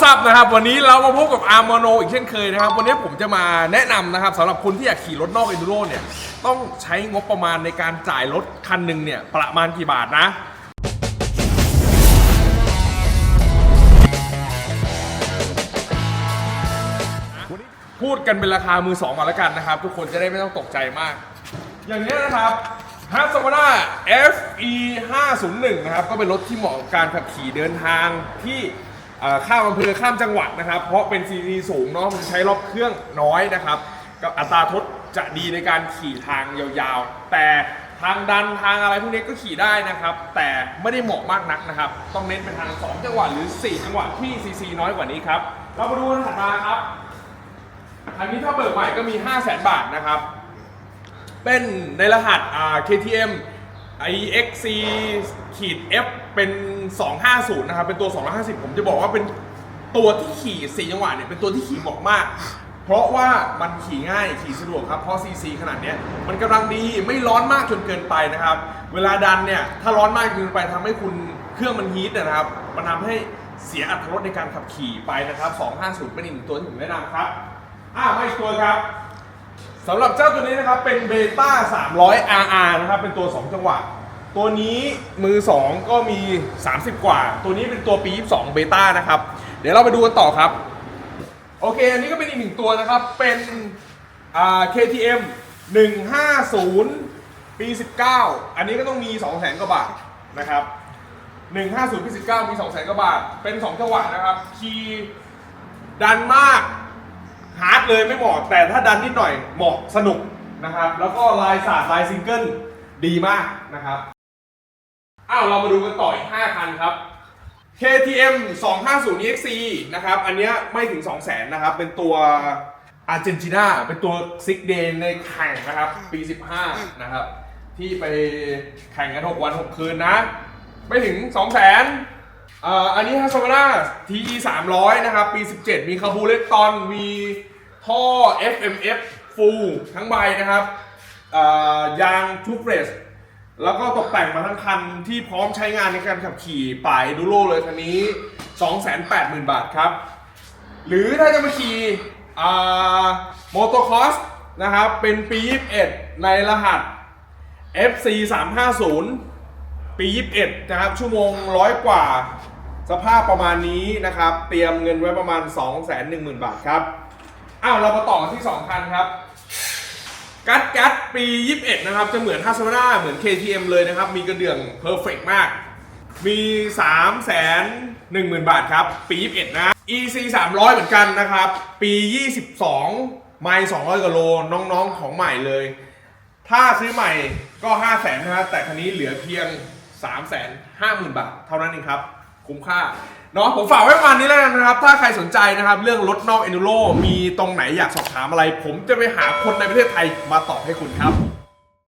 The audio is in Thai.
ซับนะครับ วันนี้เรามาพบกับอาร์มโนอีกเช่นเคยนะครับ วันนี้ผมจะมาแนะนำนะครับสำหรับคนที่อยากขี่รถนอกเอนดูโรเนี่ยต้องใช้งบประมาณในการจ่ายรถคันหนึ่งเนี่ยประมาณกี่บาทนะพูดกันเป็นราคามือสองมาแล้วกันนะครับ ทุกคนจะได้ไม่ต้องตกใจมาก อย่างนี้นะครับฮ a สว a นา FE 501นะครับก็เป็นรถที่เหมาะกับการขับขี่เดินทางที่ เอ่อข้ามอำเภอข้ามจังหวัดนะครับ เพราะเป็นซีซีสูงเนาะมันใช้รอบเครื่องน้อยนะครับกับอัตราทดจะดีในการขี่ทางยาวๆ แต่ทางดันทางอะไรพวกนี้ก็ขี่ได้นะครับ แต่ไม่ได้เหมาะมากนักนะครับ ต้องเน้นเป็นทาง 2 จังหวัดหรือ 4 จังหวัดที่ซีซีน้อยกว่านี้ครับ เรามาดูกันถัดมาครับอันนี้ถ้าเบิกใหม่ก็มี 5 0 0 0 0 0 บาทนะครับ เป็นในรหัส KTM IXC ขีด F เป็น 250 นะครับ เป็นตัว 250 ผมจะบอกว่าเป็นตัวที่ขี่4จังหวะเนี่ยเป็นตัวที่ขี่เหมาะมาก เพราะว่ามันขี่ง่ายขี่สะดวกครับ เพราะ CC ขนาดเนี้ยมันกำลังดีไม่ร้อนมากจนเกินไปนะครับ เวลาดันเนี่ยถ้าร้อนมากเกินไปทำให้คุณเครื่องมันฮีทนะครับ มันทำให้เสียอัตรารถในการขับขี่ไปนะครับ 250 เป็นอีกหนึ่งตัวที่ผมแนะนำครับ อ่ามาอีกตัวครับ สำหรับเจ้าตัวนี้นะครับเป็นเบต้า300 RR นะครับเป็นตัว 2 จังหวะ ตัวนี้มือ 2 ก็มี 30 กว่า ตัวนี้เป็นตัวปี 22 เบต้านะครับ เดี๋ยวเราไปดูกันต่อครับ โอเค อันนี้ก็เป็นอีกหนึ่งตัวนะครับ เป็นอ่า KTM 150 ปี 19 อันนี้ก็ต้องมี 200,000กว่าบาทนะครับ 150 ปี 19 มี 200,000กว่าบาท เป็น 2 จังหวะนะครับ คีดันมาก เลยไม่เหมาะ แต่ถ้าดันนิดหน่อยเหมาะสนุกนะครับ แล้วก็ลายสาดลายซิงเกิลดีมากนะครับ อ้าวเรามาดูกันต่ออีก 5 คันครับ KTM 250 EXC นะครับ อันเนี้ยไม่ถึง 200,000นะครับ เป็นตัวอาร์เจนตินาเป็นตัวซิกเดนในแข่งนะครับ ปี 15 นะครับ ที่ไปแข่งกัน 6 วัน 6 คืนนะ ไม่ถึง 200,000อ่ออันนี้ฮาสวาน่า TE 300 นะครับ ปี 17 มีคาบูเลตตอนมี ท่อ FMF full ทั้งใบนะครับยางทูเฟรชแล้วก็ตกแต่งมาทั้งคันที่พร้อมใช้งานในการขับขี่ป่ายดูโรเลยคันนี้ 280,000 บาทครับ หรือถ้าจะมาขี่มอเตอร์คอสนะครับ เป็นปี 21 ในรหัส FC 350 ปี 21 นะครับ ชั่วโมงร้อยกว่า สภาพประมาณนี้นะครับ เตรียมเงินไว้ประมาณ 210,000 บาทครับ อ้าวเรามาต่อที่ 2 คันครับ กัดกัดปี 21 นะครับ จะเหมือน h a s า a เหมือน KTM เลยนะครับ มีกระเดื่องเพอร์เฟกมาก มี 3 1 0 0 0 0 บาทครับ ปี 21 นะ EC 300 เหมือนกันนะครับ ปี 22 ไมล์200กว่าโลน้องๆของใหม่เลย ถ้าซื้อใหม่ก็ 5 0 0 0 0นนะครับแต่คันนี้เหลือเพียง 3 5 0 0 0 0 บาท เท่านั้นเองครับ คุ้มค่าเนาะผมฝากไว้ประมาณนี้แล้วกันนะครับ ถ้าใครสนใจนะครับ เรื่องรถนอกเอ n น u โรมีตรงไหนอยากสอบถามอะไร ผมจะไปหาคนในประเทศไทยมาตอบให้คุณครับ